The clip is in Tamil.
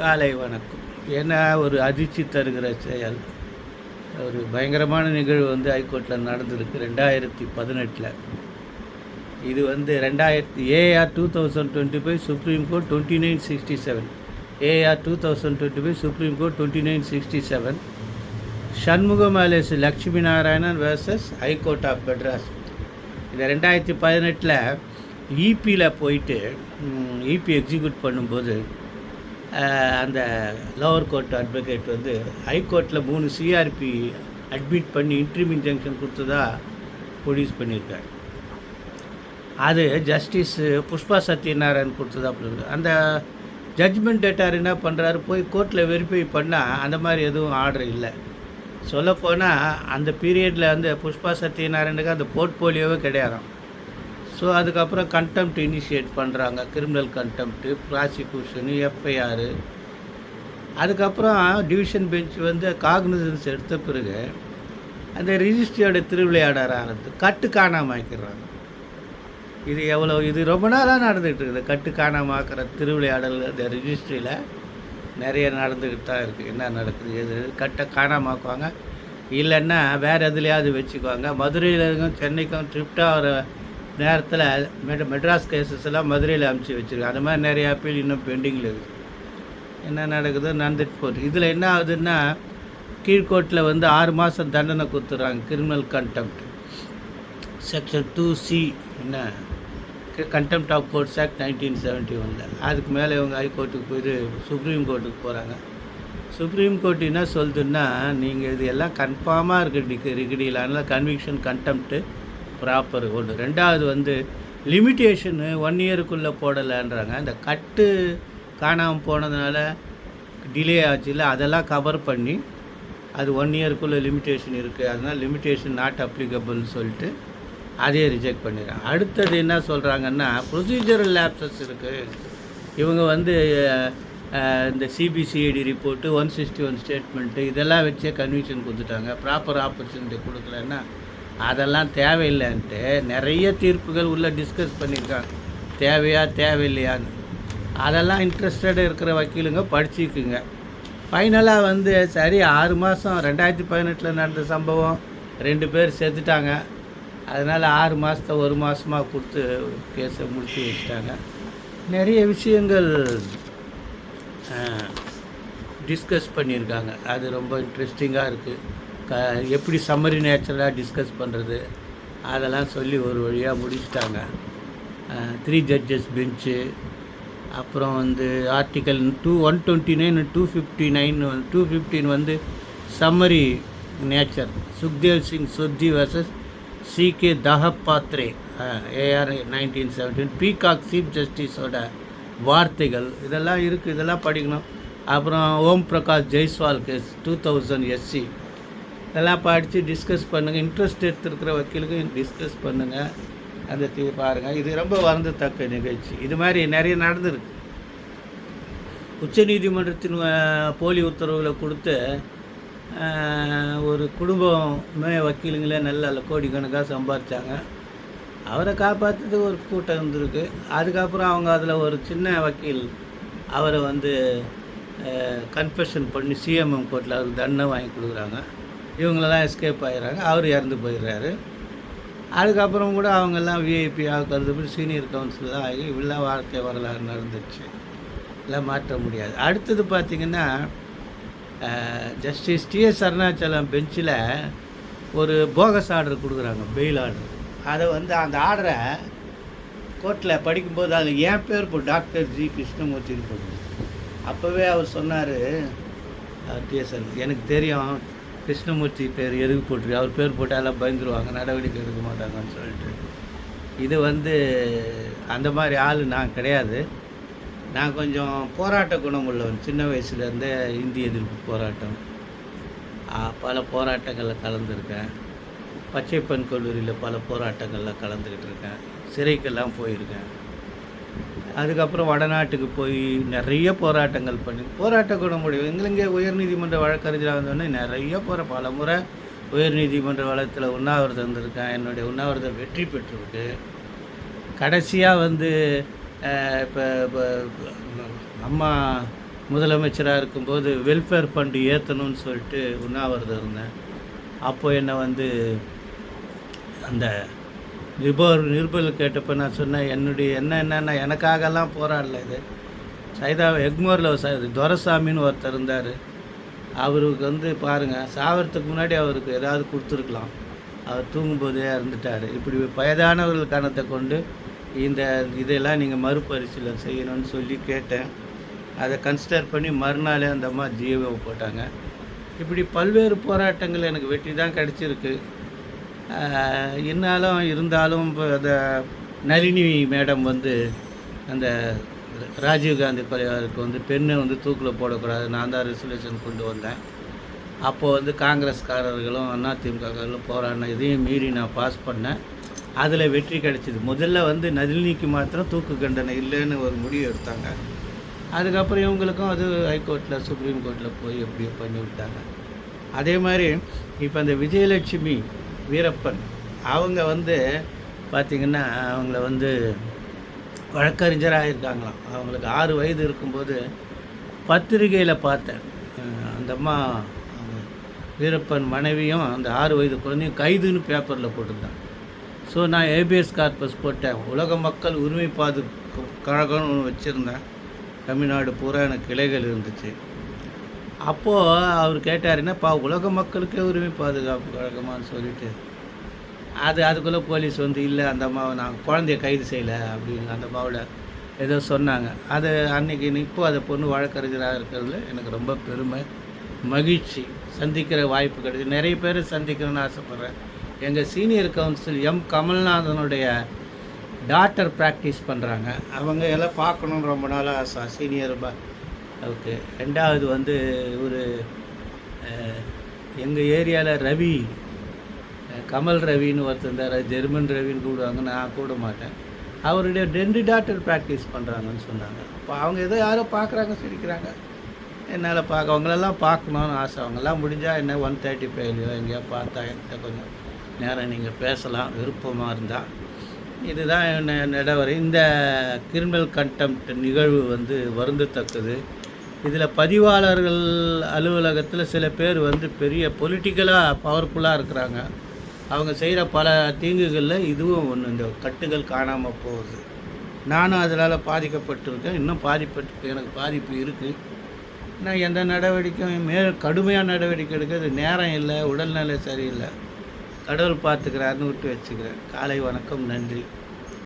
காலை வணக்கம் ஏன்னா ஒரு அதிர்ச்சி தருகிற செயல். ஒரு பயங்கரமான நிகழ்வு வந்து ஹைகோர்ட்டில் நடந்திருக்கு ரெண்டாயிரத்தி பதினெட்டில். இது வந்து ரெண்டாயிரத்தி AR two thousand twenty five supreme court twenty nine sixty seven AR two thousand twenty five supreme court twenty nine sixty seven Shanmugam alias Lakshmi Narayanan versus high court of Madras இந்த ரெண்டாயிரத்தி பதினெட்டில் இபியில் போயிட்டு இபி எக்ஸிக்யூட் பண்ணும்போது அந்த லோவர் கோர்ட் அட்வொகேட் வந்து ஹைகோர்ட்டில் மூணு சிஆர்பி அட்மிட் பண்ணி இன்ட்ரீம் இன்ஜெக்ஷன் கொடுத்ததா ப்ரொடியூஸ் பண்ணியிருக்காரு. அது ஜஸ்டிஸ் புஷ்பா சத்யநாராயண் கொடுத்தது அப்படி அந்த ஜட்ஜ்மெண்ட் டேட்டார் என்ன பண்ணுறாரு போய் கோர்ட்டில் வெரிஃபை பண்ணால் அந்த மாதிரி எதுவும் ஆர்டர் இல்லை. சொல்லப்போனால் அந்த பீரியடில் வந்து புஷ்பா சத்யநாராயணுக்கு அந்த போர்ட்போலியோவே கிடையாது ஸோ அதுக்கப்புறம் கண்டெம்ட் இனிஷியேட் பண்ணுறாங்க கிரிமினல் கண்டெம்ட்டு ப்ராசிக்யூஷனு எஃப்ஐஆர் அதுக்கப்புறம் டிவிஷன் பெஞ்ச் வந்து காக்னிசன்ஸ் எடுத்த பிறகு அந்த ரிஜிஸ்ட்ரியோட திருவிளையாடற ஆரம்பித்து கட்டு காணாமல் ஆக்கிடுறாங்க. இது எவ்வளோ இது ரொம்ப நாளாக நடந்துகிட்டு இருக்குது. கட்டு காணாமல் ஆக்கிற திருவிளையாடல் அந்த ரிஜிஸ்ட்ரியில் நிறைய நடந்துக்கிட்டு தான் இருக்குது என்ன நடக்குது எது கட்டை காணாமாக்குவாங்க இல்லைன்னா வேறு எதுலையாவது வச்சுக்குவாங்க. மதுரையிலும் சென்னைக்கும் ட்ரிப்டாக வர நேரத்தில் மெட் மெட்ராஸ் கேசஸ் எல்லாம் மதுரையில் அமுச்சு வச்சுருக்காங்க அந்த மாதிரி நிறைய அப்பீல் இன்னும் பெண்டிங்கில் இருக்குது என்ன நடக்குதோ? நடந்துட்டு போகுது இதில் என்ன ஆகுதுன்னா கீழ்கோட்டில் வந்து ஆறு மாதம் தண்டனை கொடுத்துட்றாங்க. Criminal contempt section two C என்ன? Contempt of courts act nineteen seventy ஒனில் அதுக்கு மேலே இவங்க ஹைகோர்ட்டுக்கு போயிட்டு சுப்ரீம் கோர்ட்டுக்கு போகிறாங்க சுப்ரீம் கோர்ட் என்ன சொல்லுதுன்னா நீங்கள் இது எல்லாம் கன்ஃபார்மாக இருக்குது டிக்கு அதனால் கன்விக்ஷன் கண்டெம்ட்டு ப்ராப்பர் ஒன்று ரெண்டாவது வந்து லிமிட்டேஷனு ஒன் இயருக்குள்ளே போடலைன்றாங்க. அந்த கட்டு காணாமல் போனதுனால டிலே ஆச்சுல்ல அதெல்லாம் கவர் பண்ணி அது ஒன் இயருக்குள்ளே லிமிட்டேஷன் இருக்குது அதனால் லிமிட்டேஷன் நாட் அப்ளிகபிள்னு சொல்லிட்டு அதையே ரிஜெக்ட் பண்ணிடுறாங்க. அடுத்தது என்ன சொல்கிறாங்கன்னா ப்ரொசீஜரல் லேப்சஸ் இருக்குது இவங்க வந்து இந்த CBCID report one sixty one statement இதெல்லாம் வச்சே கன்விஷன் கொடுத்துட்டாங்க. ப்ராப்பர் ஆப்பர்ச்சுனிட்டி கொடுக்கலன்னா அதெல்லாம் தேவையில்லைன்ட்டு நிறைய தீர்ப்புகள் உள்ளே டிஸ்கஸ் பண்ணியிருக்காங்க. தேவையா தேவையில்லையான்னு. அதெல்லாம் இன்ட்ரெஸ்டட் இருக்கிற வக்கீலுங்க படிச்சுக்குங்க. ஃபைனலாக வந்து சரி ஆறு மாதம் ரெண்டாயிரத்தி பதினெட்டில் நடந்த சம்பவம் ரெண்டு பேர் செத்துட்டாங்க. அதனால் ஆறு மாதத்தை ஒரு மாதமாக கொடுத்து கேஸை முடித்து வச்சுட்டாங்க. நிறைய விஷயங்கள் டிஸ்கஸ் பண்ணியிருக்காங்க. அது ரொம்ப இன்ட்ரெஸ்டிங்காக இருக்குது க எப்படி சம்மரி நேச்சுரலாக டிஸ்கஸ் பண்ணுறது அதெல்லாம் சொல்லி ஒரு வழியாக முடிச்சிட்டாங்க. த்ரீ ஜட்ஜஸ் பெஞ்சு அப்புறம் வந்து article two one twenty nine two fifty nine two fifteen வந்து summary nature Sukhdev Singh Sodhi versus C K Daphtary AR nineteen seventeen peacock chief ஜஸ்டிஸோட வார்த்தைகள் இதெல்லாம் இருக்குது இதெல்லாம் படிக்கணும். அப்புறம் Om Prakash Jaiswal case two thousand SC நல்லா படித்து டிஸ்கஸ் பண்ணுங்கள் இன்ட்ரெஸ்ட் எடுத்துருக்கிற வக்கீலுக்கும் டிஸ்கஸ் பண்ணுங்கள் அந்த தீ பாருங்கள் இது ரொம்ப வருந்தத்தக்க நிகழ்ச்சி. இது மாதிரி நிறைய நடந்திருக்கு. உச்சநீதிமன்றத்தின் போலி உத்தரவுகளை கொடுத்து ஒரு குடும்பமே வக்கீலுங்களே நல்ல கோடிக்கணக்காக சம்பாதிச்சாங்க அவரை காப்பாற்றுறதுக்கு ஒரு கூட்டம் இருந்திருக்கு. அதுக்கப்புறம் அவங்க அதில் ஒரு சின்ன வக்கீல் அவரை வந்து கன்ஃபெஷன் பண்ணி சிஎம்எம் கோர்ட்டில் அவருக்கு தண்டனை வாங்கி கொடுக்குறாங்க. இவங்களெல்லாம் எஸ்கேப் ஆகிடுறாங்க அவர் இறந்து போயிடுறாரு. அதுக்கப்புறம் கூட அவங்கெல்லாம் விஐபியாக கருதுபடி சீனியர் கவுன்சிலர் ஆகி இப்படிலாம் வாழ்க்கை வரலாறு நடந்துச்சு. எல்லாம் மாற்ற முடியாது. அடுத்தது பார்த்திங்கன்னா ஜஸ்டிஸ் டிஎஸ் அருணாச்சலம் பெஞ்சில் ஒரு போகஸ் ஆர்டர் கொடுக்குறாங்க பெயில் ஆர்டர் அதை வந்து அந்த ஆர்டரை கோர்ட்டில் படிக்கும்போது அது என் பேர் இப்போ டாக்டர் ஜி கிருஷ்ணமூர்த்தின்னு போட்டு அப்போவே அவர் சொன்னார் டிஎஸ்ஆர் எனக்கு தெரியும் கிருஷ்ணமூர்த்தி பேர் எதுக்கு போட்டிருக்கு? அவர் பேர் போட்டாலும் பயந்துருவாங்க நடவடிக்கை எடுக்க மாட்டாங்கன்னு சொல்லிட்டு. இது வந்து அந்த மாதிரி ஆள் நான் கிடையாது. நான் கொஞ்சம் போராட்ட குணம் உள்ளவன். சின்ன வயசுலேருந்தே இந்திய எதிர்ப்பு போராட்டம். பல போராட்டங்களில் கலந்துருக்கேன். பச்சைப்பன் கல்லூரியில் பல போராட்டங்களில் கலந்துக்கிட்டு இருக்கேன். சிறைக்கெல்லாம் போயிருக்கேன். அதுக்கப்புறம் வடநாட்டுக்கு போய் நிறைய போராட்டங்கள் பண்ணி போராட்ட முடியும் எங்களுங்க உயர்நீதிமன்ற வழக்கறிஞராக வந்தோடனே நிறைய போகிற பல முறை உயர்நீதிமன்ற வழக்கில் உண்ணாவிரதம் இருந்திருக்கேன். என்னுடைய உண்ணாவிரதம் வெற்றி பெற்றிருக்கு. கடைசியாக வந்து இப்போ அம்மா முதலமைச்சராக இருக்கும்போது வெல்ஃபேர் ஃபண்டு ஏற்றணும்னு சொல்லிட்டு உண்ணாவிரதம் இருந்தேன். அப்போது என்னை வந்து அந்த நிருபர் நிருபர் கேட்டப்போ நான் சொன்னேன் என்னுடைய என்ன என்னென்ன எனக்காகலாம் போராடல இது. சைதா எக்மோரில் ச துரசாமின்னு ஒருத்தர் இருந்தார். அவருக்கு வந்து பாருங்கள் சாவறதுக்கு முன்னாடி அவருக்கு ஏதாவது கொடுத்துருக்கலாம். அவர் தூங்கும்போதே இறந்துட்டார். இப்படி வயதானவர்கள் கணத்தை கொண்டு இந்த இதெல்லாம் நீங்கள் மறுபரிசீலனை செய்யணும்னு சொல்லி கேட்டேன். அதை கன்சிடர் பண்ணி மறுநாளே அந்த அம்மா ஜியோ போட்டாங்க. இப்படி பல்வேறு போராட்டங்கள் எனக்கு வெற்றி தான் கிடச்சிருக்கு. இன்னாலும் இருந்தாலும் இப்போ அந்த நளினி மேடம் வந்து அந்த ராஜீவ்காந்தி கொலையாளருக்கு வந்து பெண்ணை வந்து தூக்கில் போடக்கூடாது. நான் தான் ரெசல்யூஷன் கொண்டு வந்தேன். அப்போது வந்து காங்கிரஸ்காரர்களும் அதிமுகக்காரர்களும் போராடின இதையும் மீறி நான் பாஸ் பண்ணேன். அதில் வெற்றி கிடைச்சிது. முதல்ல வந்து நளினிக்கு மாத்திரம் தூக்கு கண்டனை இல்லைன்னு ஒரு முடிவு எடுத்தாங்க. அதுக்கப்புறம் இவங்களுக்கும் அது ஹைகோர்ட்டில் சுப்ரீம் கோர்ட்டில் போய் எப்படியோ பண்ணி விட்டாங்க அதே மாதிரி இப்போ அந்த விஜயலட்சுமி வீரப்பன். அவங்க வந்து பார்த்திங்கன்னா அவங்கள வந்து வழக்கறிஞராக இருக்காங்களாம் அவங்களுக்கு ஆறு வயது இருக்கும்போது பத்திரிகையில் பார்த்தேன். அந்த அம்மா வீரப்பன் மனைவியும் அந்த ஆறு வயது குழந்தையும் கைதுன்னு பேப்பரில் போட்டிருந்தாங்க. ஸோ நான் ஏபிஎஸ் கார்பஸ் போட்டேன். உலக மக்கள் உரிமை பாது கழகம்னு ஒன்று வச்சுருந்தேன். தமிழ்நாடு பூரா எனக்கு கிளைகள் இருந்துச்சு. அப்போது அவர் கேட்டார் என்னப்பா உலக மக்களுக்கே உரிமை பாதுகாப்பு கழகமானு சொல்லிட்டு. அது அதுக்குள்ளே போலீஸ் வந்து இல்லை அந்த அம்மாவை நான் குழந்தைய கைது செய்யலை அப்படின்னு அந்த அம்மாவோட ஏதோ சொன்னாங்க. அது அன்னைக்கு இப்போ அதை பொண்ணு வழக்கறிஞராக இருக்கிறதுல எனக்கு ரொம்ப பெருமை மகிழ்ச்சி. சந்திக்கிற வாய்ப்பு கிடைக்குது நிறைய பேர் சந்திக்கணும்னு ஆசைப்பட்றேன். எங்கள் சீனியர் கவுன்சில் எம். கமல்நாதனுடைய டாக்டர் ப்ராக்டிஸ் பண்ணுறாங்க அவங்க எல்லாம் பார்க்கணுன்னு ரொம்ப நாளாக ஆசை. Senior okay. ரெண்டாவது வந்து ஒரு எங்கள் ஏரியாவில் ரவி கமல் ரவின்னு ஒருத்தர் இருந்தார். ஜெர்மன் ரவின்னு கூடுவாங்க நான் கூட மாட்டேன். அவருடைய ரெண்டு டாக்டர் ப்ராக்டிஸ் பண்ணுறாங்கன்னு சொன்னாங்க. அப்போ அவங்க ஏதோ யாரோ பார்க்குறாங்க சிரிக்கிறாங்க. என்னால் பார்க்க அவங்களெல்லாம் பார்க்கணுன்னு ஆசை. அவங்கெல்லாம் முடிஞ்சால் என்ன ஒன் தேர்ட்டி ஃபைவ்லையோ எங்கேயோ பார்த்தா என்கிட்ட கொஞ்சம் நேரம் நீங்கள் பேசலாம். விருப்பமாக இருந்தால் இதுதான் என்ன நடைமுறை இந்த கிரிமினல் கண்டெம்ட் நிகழ்வு வந்து வருந்தத்தக்கது. இதில் பதிவாளர்கள் அலுவலகத்தில் சில பேர் வந்து பெரிய பொலிட்டிக்கலாக பவர்ஃபுல்லாக இருக்கிறாங்க. அவங்க செய்கிற பல தீங்குகளில் இதுவும் ஒன்று இந்த கட்டுகள் காணாமல் போகுது. நானும் அதனால் பாதிக்கப்பட்டிருக்கேன். இன்னும் பாதிப்பட்டு எனக்கு பாதிப்பு இருக்குது நான் எந்த நடவடிக்கையும் மே கடுமையான நடவடிக்கை எடுக்கிறது நேரம் இல்லை உடல்நிலை சரியில்லை. கடவுள் பார்த்துக்கிறாருன்னு விட்டு வச்சுக்கிறேன். காலை வணக்கம் நன்றி.